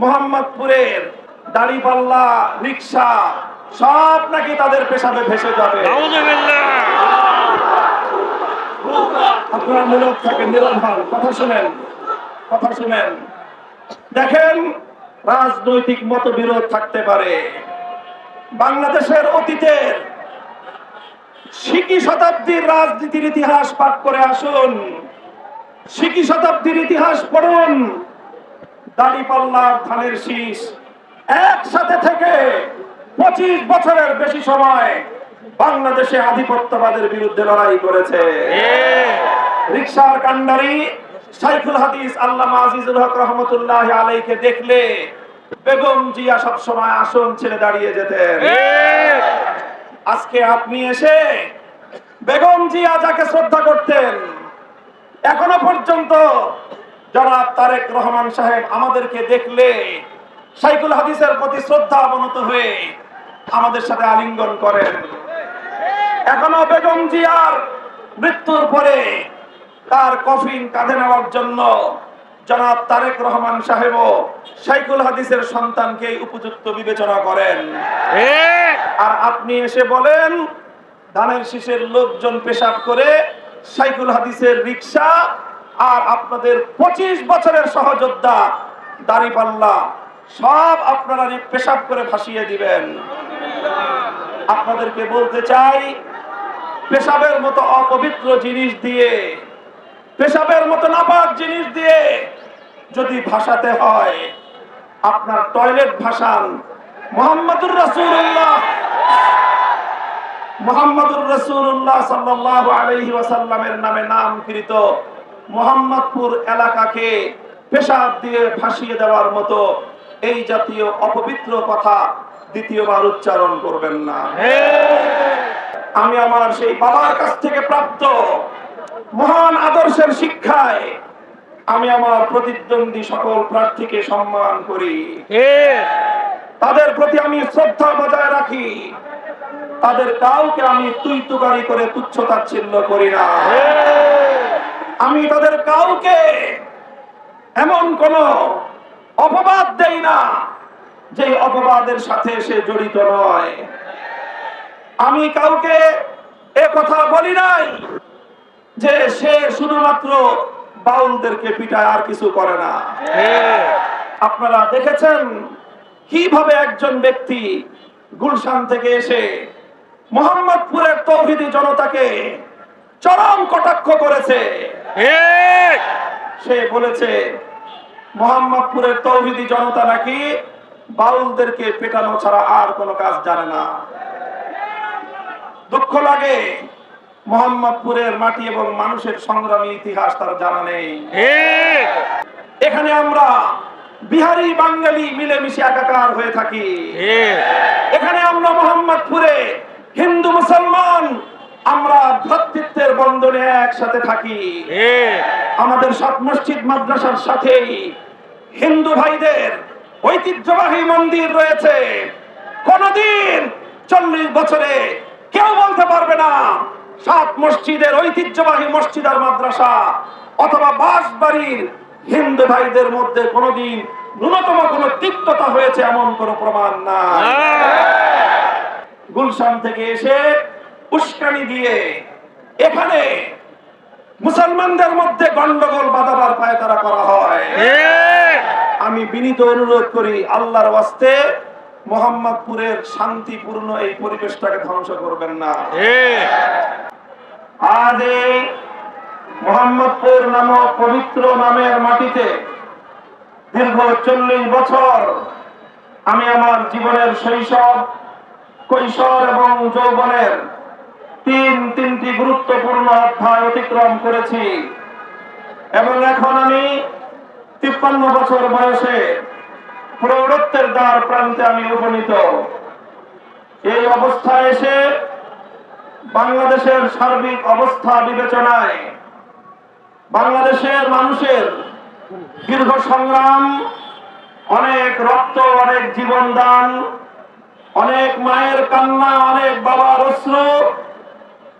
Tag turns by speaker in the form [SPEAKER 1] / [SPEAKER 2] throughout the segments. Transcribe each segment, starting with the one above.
[SPEAKER 1] মোহাম্মদপুরের দাড়িপাল্লা রিক্সা সব নাকি তাদের পেশাবে ভেসে যাবে। আপনারা নীরব থাকেন নীরব হন। কথা শুনেন কথা শুনেন। দেখেন রাজনৈতিক মতবিরোধ থাকতে পারে। বাংলাদেশের অতীতের সিকি শতাব্দীর রাজনীতির ইতিহাস পাঠ করে আসুন। সিকি শতাব্দীর ইতিহাস পড়ুন। দাড়িপাল্লার ধানের শীষ। একসাথে থেকে পঁচিশ বছরের বেশি সময় বাংলাদেশে আধিপত্যবাদের বিরুদ্ধে লড়াই করেছে। রিক্সার কান্ডারি সাইফুল হাদিস আল্লামা আজিজুল হক রহমতুল্লাহ আলাইকে দেখলে বেগম জিয়া সবসময় আসন ছেড়ে দাঁড়িয়ে যেতেন। আজকে আপনি এসে বেগম জিয়া যাকে শ্রদ্ধা করতেন এখনও পর্যন্ত জনাব তারেক রহমান সাহেব আমাদেরকে দেখলে সাইকুল হাদিসের প্রতি শ্রদ্ধা অবনত হয়ে আমাদের সাথে আলিঙ্গন করেন। এখনও বেগম জিয়ার মৃত্যুর পরে তার কফিন কাঁধে নেওয়ার জন্য জনাব তারেক রহমান সাহেবও সাইকুল হাদিসের সন্তানকে উপযুক্ত বিবেচনা করেন। আর আপনি এসে বলেন ধানের শীষের লোকজন পেশাব করে সাইকুল হাদিসের রিক্সা আর আপনাদের পঁচিশ বছরের সহযোদ্ধা দাড়িপাল্লা সব আপনারা পেশাব করে ভাসিয়ে দিবেন। আপনাদেরকে বলতে চাই, পেশাবের মতো অপবিত্র জিনিস দিয়ে, পেশাবের মতো নাপাক জিনিস দিয়ে যদি ভাসাতে হয়, আপনার টয়লেট ভাসান মোহাম্মদুর রাসূলুল্লাহ। মোহাম্মদুর রসুল্লাহ সাল্লাহ আলহি ওয়াসাল্লামের নামে নামকৃত মোহাম্মদপুর এলাকাকে পেশাব দিয়ে ভাসিয়ে দেওয়ার মতো এই জাতীয় অপবিত্র কথা দ্বিতীয়বার উচ্চারণ করবেন না। আমি আমার সেই বাবার কাছ থেকে প্রাপ্ত মহান আদর্শের শিক্ষায় আমি আমার প্রতিদ্বন্দ্বী সকল প্রার্থীকে সম্মান করি। তাদের প্রতি আমি শ্রদ্ধা বজায় রাখি। তাদের কাউকে আমি তুই তুকারি করে তুচ্ছ তাচ্ছিল্য করি না। আমি তাদের কাউকে এমন কোন অপবাদ দেই না যে অপবাদের সাথে সে জড়িত নয়। আমি কাউকে এ কথা বলি নাই যে সে শুধুমাত্র বাউলদেরকে পিটায়, আর কিছু করে না। আপনারা দেখেছেন কীভাবে একজন ব্যক্তি গুলশান থেকে এসে মোহাম্মদপুরের তৌহিদি জনতাকে চরম কটাক্ষ করেছে। সে বলেছে মোহাম্মদপুরের তৌহিদি জনতা নাকি বাউলদেরকে পেটানো ছাড়া আর কোনো কাজ জানে না। দুঃখ লাগে মোহাম্মদপুরের মাটি এবং মানুষের সংগ্রামী ইতিহাস তার জানা নেই। এখানে আমরা বিহারি বাঙালি মিলেমিশে একাকার হয়ে থাকি। এখানে আমরা মোহাম্মদপুরে হিন্দু মুসলমান আমরা বন্ধনে একসাথে থাকি। আমাদের সব মসজিদ মাদ্রাসার সাথেই হিন্দু ভাইদের ঐতিহ্যবাহী মন্দির রয়েছে। কোনদিন চল্লিশ বছরে কেউ বলতে পারবে না সাত মসজিদের ঐতিহ্যবাহী মসজিদ আর মাদ্রাসা অথবা বাসবাড়ির হিন্দু ভাইদের মধ্যে কোনদিন ন্যূনতম কোন তিক্ততা হয়েছে এমন কোন প্রমাণ না গুলশান থেকে এসে উস্কানি দিয়ে এখানে মুসলমানদের মধ্যে গন্ডগোল বাধাবার পায় তারা করা হয়। আমি বিনীত অনুরোধ করি আল্লাহর ওয়াস্তে মোহাম্মদপুরের শান্তিপূর্ণ এই পরিবেশটাকে ধ্বংস করবেন না। আজ এই মোহাম্মদপুর নামক পবিত্র নামের মাটিতে দীর্ঘ চল্লিশ বছর আমি আমার জীবনের শৈশব কৈশোর এবং যৌবনের তিন, তিনটি গুরুত্বপূর্ণ অধ্যায় অতিক্রম করেছি। এবং এখন আমি তিপ্পান্ন বছর বয়সে প্রৌঢ়ত্বের দ্বার প্রান্তে আমি উপনীত। এই অবস্থায় এসে বাংলাদেশের সার্বিক অবস্থা বিবেচনায় বাংলাদেশের মানুষের দীর্ঘ সংগ্রাম, অনেক রক্ত, অনেক জীবন দান অনেক মায়ের কান্না, অনেক বাবার অশ্রু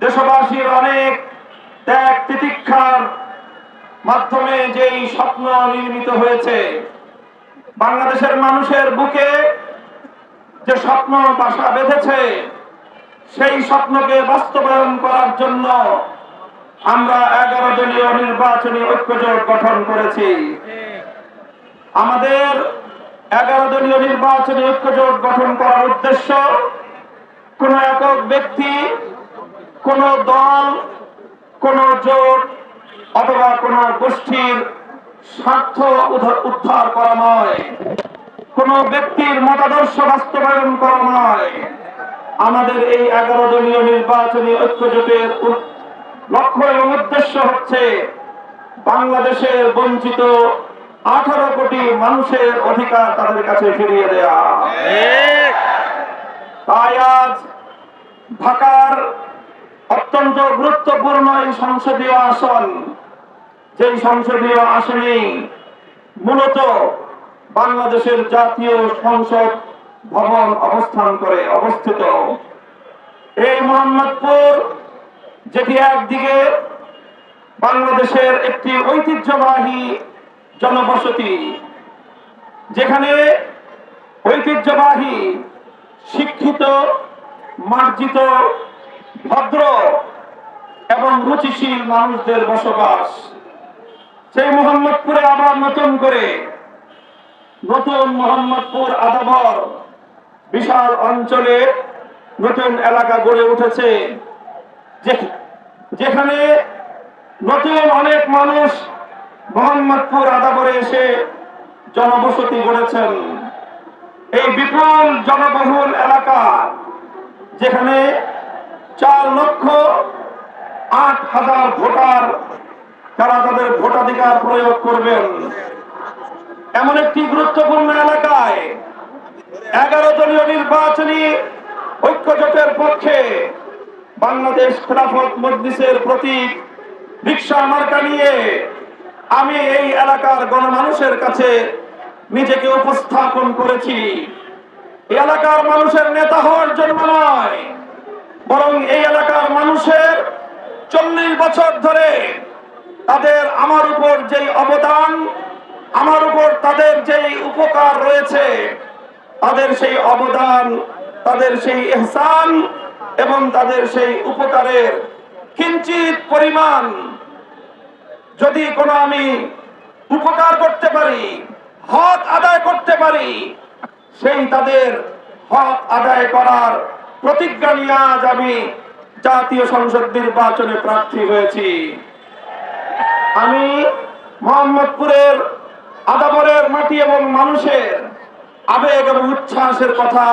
[SPEAKER 1] দেশবাসীর অনেক ত্যাগ তিতিক্ষার মাধ্যমে যেই স্বপ্ন নির্মিত হয়েছে, বাংলাদেশের মানুষের বুকে যে স্বপ্ন বাসা বেঁধেছে, সেই স্বপ্নকে বাস্তবায়ন করার জন্য আমরা এগারো দলীয় নির্বাচনী ঐক্যজোট গঠন করেছি। আমাদের এগারো দলীয় নির্বাচনী ঐক্যজোট গঠন করার উদ্দেশ্য কোন একক ব্যক্তি কোন দল কোন জোট অথবা কোন গোষ্ঠীর স্বার্থ উদ্ধার করা নয়। কোন ব্যক্তির মতাদর্শ বাস্তবায়ন করা নয়। আমাদের এই এগারো দলীয় নির্বাচনী ঐক্যজোটের লক্ষ্য এবং উদ্দেশ্য হচ্ছে বাংলাদেশের বঞ্চিত আঠারো কোটি মানুষের অধিকার তাদের কাছে ফিরিয়ে দেয়া। তাই আজ ঢাকার অত্যন্ত গুরুত্বপূর্ণ এই সংসদীয় আসন। যেই সংসদীয় আসনে মূলত বাংলাদেশের জাতীয় সংসদ ভবন অবস্থান করে অবস্থিত। এই মোহাম্মদপুর, যেটি একদিকে বাংলাদেশের একটি ঐতিহ্যবাহী জনবসতি, যেখানে ঐতিহ্যবাহী, শিক্ষিত, মার্জিত ভদ্র এবং রুচিশীল মানুষদের বসবাস। সেই মোহাম্মদপুরে আবার নতুন করে নতুন মোহাম্মদপুর আদাবর বিশাল অঞ্চলে নতুন এলাকা গড়ে উঠেছে। যেখানে নতুন অনেক মানুষ মোহাম্মদপুর আদাবরে এসে জনবসতি গড়েছেন। এই বিপুল জনবহুল এলাকা যেখানে চার লক্ষ আট হাজার ভোটার তারা তাদের ভোটাধিকার প্রয়োগ করবেন। এমন একটি গুরুত্বপূর্ণ এলাকায় এগারো দলীয় নির্বাচনী ঐক্যজোটের পক্ষে বাংলাদেশ খেলাফত মজলিসের প্রতীক রিক্সা মার্কা নিয়ে আমি এই এলাকার গণমানুষের কাছে নিজেকে উপস্থাপন করেছি। এলাকার মানুষের নেতা হওয়ার জন্য নয় বরং এই এলাকার মানুষের চল্লিশ বছর ধরে তাদের আমার উপর যেই অবদান, আমার উপর তাদের যেই উপকার রয়েছে, তাদের সেই অবদান, তাদের সেই এহসান এবং তাদের সেই উপকারের কিঞ্চিত পরিমাণ যদি কোনো আমি উপকার করতে পারি, হক আদায় করতে পারি, সেই তাদের হক আদায় করার প্রতিজ্ঞা নিয়ে আজ আমি জাতীয় সংসদ নির্বাচনে প্রার্থী হয়েছি। আমি মোহাম্মদপুরের, আদাবরের মাটি এবং মানুষের আবেগ এবং উচ্ছ্বাসের কথা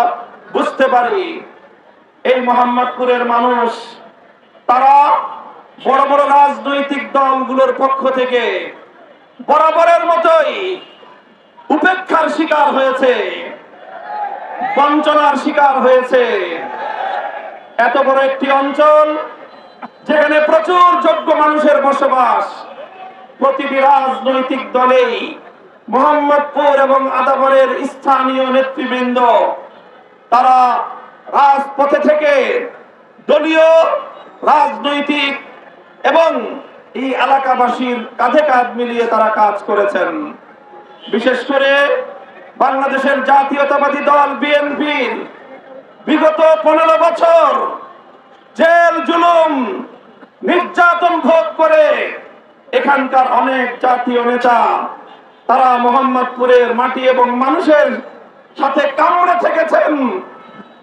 [SPEAKER 1] বুঝতে পারি। এই মোহাম্মদপুরের মানুষ, তারা বড় বড় রাজনৈতিক দলগুলোর পক্ষ থেকে বরাবরের মতোই উপেক্ষার শিকার হয়েছে। বঞ্চনার শিকার হয়েছে। এত বড় একটি অঞ্চল যেখানে প্রচুর যোগ্য মানুষের বসবাস, প্রতিটি রাজনৈতিক দলেই মোহাম্মদপুর এবং আদাবরের স্থানীয় নেতৃবৃন্দ, তারা রাজপথে থেকে দলীয়, রাজনৈতিক এবং এই এলাকাবাসীর কাঁধে কাঁধ মিলিয়ে তারা কাজ করেছেন। বিশেষ করে বাংলাদেশের জাতীয়তাবাদী দল বিএনপির বিগত পনেরো বছর জেল, জুলুম, নির্যাতন ভোগ করে এখানকার অনেক জাতীয় নেতা, তারা মোহাম্মদপুরের মাটি এবং মানুষের সাথে কামড়ে থেকেছেন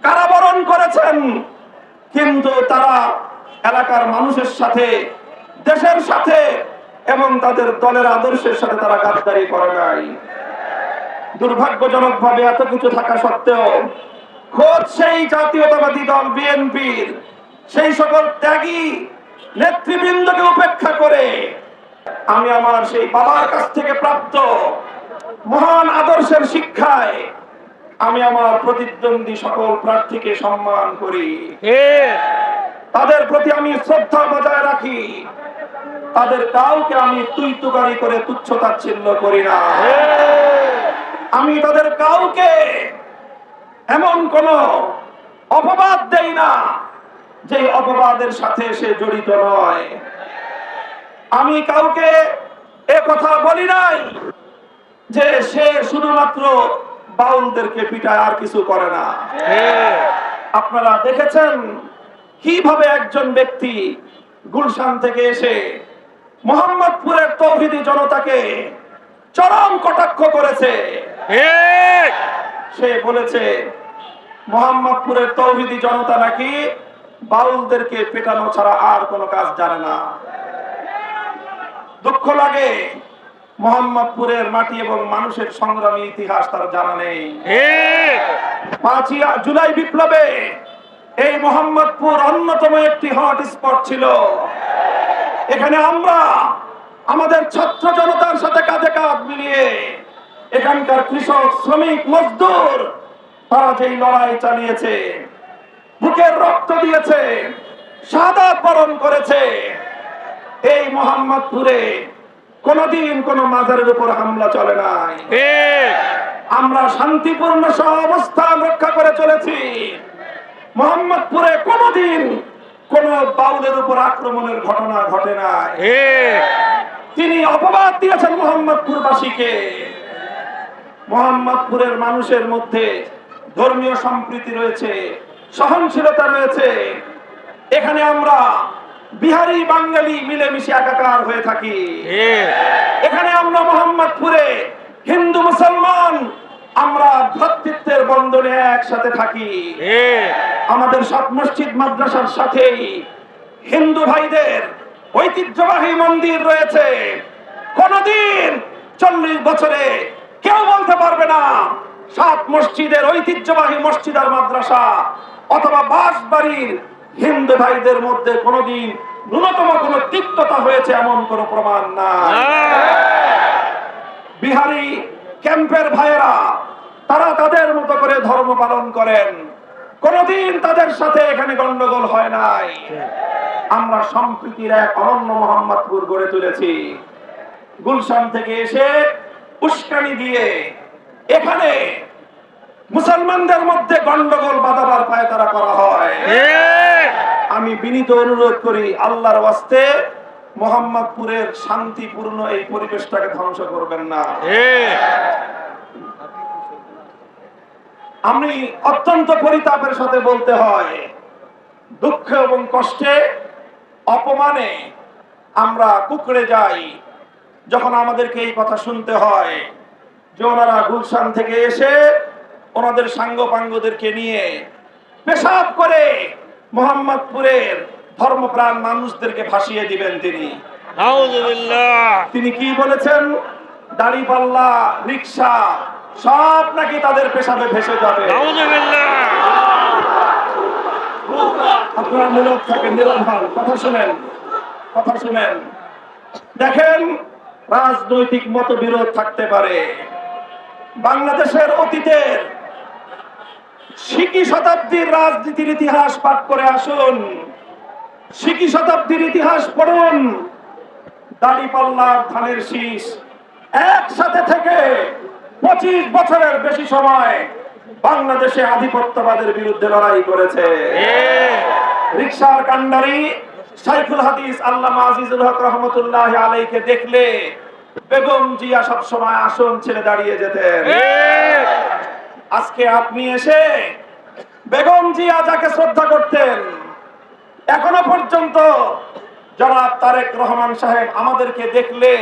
[SPEAKER 1] কারাবরণ করেছেন, কিন্তু তারা এলাকার মানুষের সাথে, দেশের সাথে এবং তাদের দলের আদর্শের সাথে তারা গাদ্দারি করে নাই। দুর্ভাগ্যজনক ভাবে এত কিছু থাকা সত্ত্বেও খোঁজ সেই জাতীয়তাবাদী দল বিএনপির সেই সকল ত্যাগী নেতৃবৃন্দকে উপেক্ষা করে আমি আমার সেই বাবার কাছ থেকে প্রাপ্ত মহান আদর্শের শিক্ষায় আমি আমার প্রতিদ্বন্দ্বী সকল প্রার্থীকে সম্মান করি। তাদের প্রতি আমি শ্রদ্ধা বজায় রাখি। তাদের কাউকে আমি তুই তুকারি করে তুচ্ছ তাচ্ছিল্য করি না। আমি তাদের কাউকে এমন কোন অপবাদ দেই না যে অপবাদের সাথে সে জড়িত নয়। আমি কাউকে এ কথা বলি নাই যে সে শুধুমাত্র বাউলদেরকে পিটায়, আর কিছু করে না। আপনারা দেখেছেন কীভাবে একজন ব্যক্তি গুলশান থেকে এসে মোহাম্মদপুরের তৌহিদি জনতাকে চরম কটাক্ষ করেছে। সে বলেছে মোহাম্মদপুরের তৌহিদি জনতা নাকি বাউলদেরকে পেটানো ছাড়া আর কোনো কাজ জানে না। দুঃখ লাগে মোহাম্মদপুরের মাটি এবং মানুষের সংগ্রামী ইতিহাস তার জানা নেই। পাঁচই জুলাই বিপ্লবে এই মোহাম্মদপুর অন্যতম একটি হট স্পট ছিল। এখানে আমরা আমাদের ছাত্র জনতার সাথে কাঁধে কাঁধ মিলিয়ে এখানকার কৃষক শ্রমিক মজদুর তারা যেই লড়াই চালিয়েছে বুকের রক্ত দিয়েছে সাদা বরণ করেছে এই মোহাম্মদপুরে কোনদিন কোন মাজারের উপর হামলা চলে নাই। আমরা শান্তিপূর্ণ সহ অবস্থান রক্ষা করে চলেছি। মোহাম্মদপুরে কোনদিন কোন বাউলের উপর আক্রমণের ঘটনা ঘটে নাই। তিনি অপবাদ দিয়েছেন মোহাম্মদপুরবাসীকে। মোহাম্মদপুরের মানুষের মধ্যে ধর্মীয় সম্প্রীতি রয়েছে সহনশীলতা রয়েছে। এখানে আমরা বিহারি বাঙালি মিলেমিশে একাকার হয়ে থাকি। এখানে আমরা মোহাম্মদপুরে হিন্দু মুসলমান আমরা ভ্রাতৃত্বের বন্ধনে একসাথে থাকি। আমাদের সব মসজিদ মাদ্রাসার সাথেই হিন্দু ভাইদের ঐতিহ্যবাহী মন্দির রয়েছে। কোনদিন চল্লিশ বছরে কেউ বলতে পারবে না, সাত মসজিদের ঐতিহ্যবাহী মসজিদ আর মাদ্রাসা অথবা বাসবাড়ির হিন্দু ভাইদের মধ্যে কোনদিন ন্যূনতম কোন তিক্ততা হয়েছে এমন কোন প্রমাণ নাই। বিহারি ক্যাম্পের ভাইয়েরা, তারা তাদের মতো করে ধর্ম পালন করেন। কোনদিন তাদের সাথে এখানে গন্ডগোল হয় নাই। আমরা সম্প্রীতির এক অনন্য মোহাম্মদপুর গড়ে তুলেছি। গুলশান থেকে এসে উস্কানি দিয়ে এখানে মুসলমানদের মধ্যে গন্ডগোল বাঁধাবার পায় তারা করা হয়। আমি বিনীত অনুরোধ করি আল্লাহর ওয়াস্তে মোহাম্মদপুরের শান্তিপূর্ণ এই পরিবেশটাকে ধ্বংস করবেন না। আমি অত্যন্ত পরিতাপের সাথে বলতে হয় দুঃখ এবং কষ্টে অপমানে আমরা কুকড়ে যাই যখন আমাদেরকে এই কথা শুনতে হয়। যে ওনারা গুলশান থেকে এসে ওনাদের সাঙ্গপাঙ্গদেরকে নিয়ে পেশাব করে মোহাম্মদপুরের ধর্মপ্রাণ মানুষদেরকে ভাসিয়ে দিবেন তিনি। তিনি কি বলেছেন? দাড়ি পাল্লা রিক্সা সব নাকি তাদের পেশাবে ভেসে যাবে। আপনারা নীরব থাকেন, নীরব হন। কথা শুনেন কথা শুনেন। দেখেন, রাজনৈতিক মতবিরোধ থাকতে পারে। বাংলাদেশের অতীতের সিকি শতাব্দীর রাজনীতির ইতিহাস পাঠ করে আসুন। সিকি শতাব্দীর ইতিহাস পড়ুন। দাড়িপাল্লার ধানের শীষ একসাথে থেকে পঁচিশ বছরের বেশি সময় বাংলাদেশে আধিপত্যবাদের বিরুদ্ধে লড়াই করেছে। রিক্সার কান্ডারি সাইফুল হাদিস আল্লাহ আজিজুল হক রহমতুল্লাহ আলাইকে দেখলে বেগম জিয়া সবসময় আসন ছেড়ে দাঁড়িয়ে যেতেন। আজকে আপনি এসে বেগম জিয়া যাকে শ্রদ্ধা করতেন এখনও পর্যন্ত জনাব তারেক রহমান সাহেব আমাদেরকে দেখলে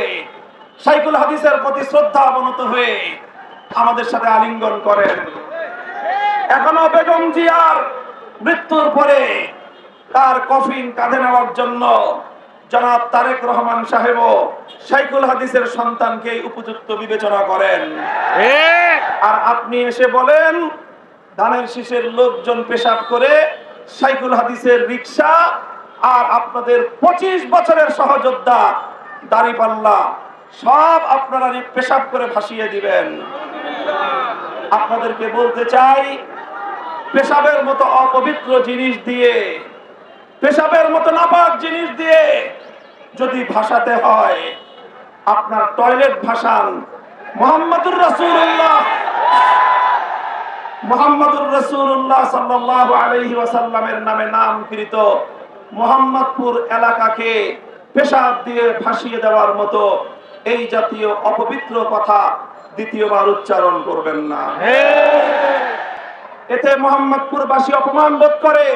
[SPEAKER 1] সাইকুল হাদিসের প্রতি শ্রদ্ধা অবনত হয়ে আমাদের সাথে আলিঙ্গন করেন। এখনও বেগম জিয়ার মৃত্যুর পরে তার কফিন কাঁধে নেওয়ার জন্য জনাব তারেক রহমান সাহেবও সাইকুল হাদিসের সন্তানকে উপযুক্ত বিবেচনা করেন। আর আপনি এসে বলেন ধানের শীষের লোকজন পেশাব করে সাইকুল হাদিসের রিক্সা আর আপনাদের পঁচিশ বছরের সহযোদ্ধা দাড়িপাল্লা সব আপনারা পেশাব করে ভাসিয়ে দিবেন। আপনাদেরকে বলতে চাই পেশাবের মতো অপবিত্র জিনিস দিয়ে, পেশাবের মতো নাপাক জিনিস দিয়ে যদি ভাষাতে হয়, আপনার টয়লেট ভাসান মোহাম্মদুর রাসূলুল্লাহ। মোহাম্মদুর রসুল্লাহ সাল্লাহ আলহি ওয়াসাল্লামের নামে নামকৃত মোহাম্মদপুর এলাকাকে পেশাব দিয়ে ভাসিয়ে দেওয়ার মতো এই জাতীয় অপবিত্র কথা দ্বিতীয়বার উচ্চারণ করবেন না। এতে মোহাম্মদপুরবাসী অপমান বোধ করে।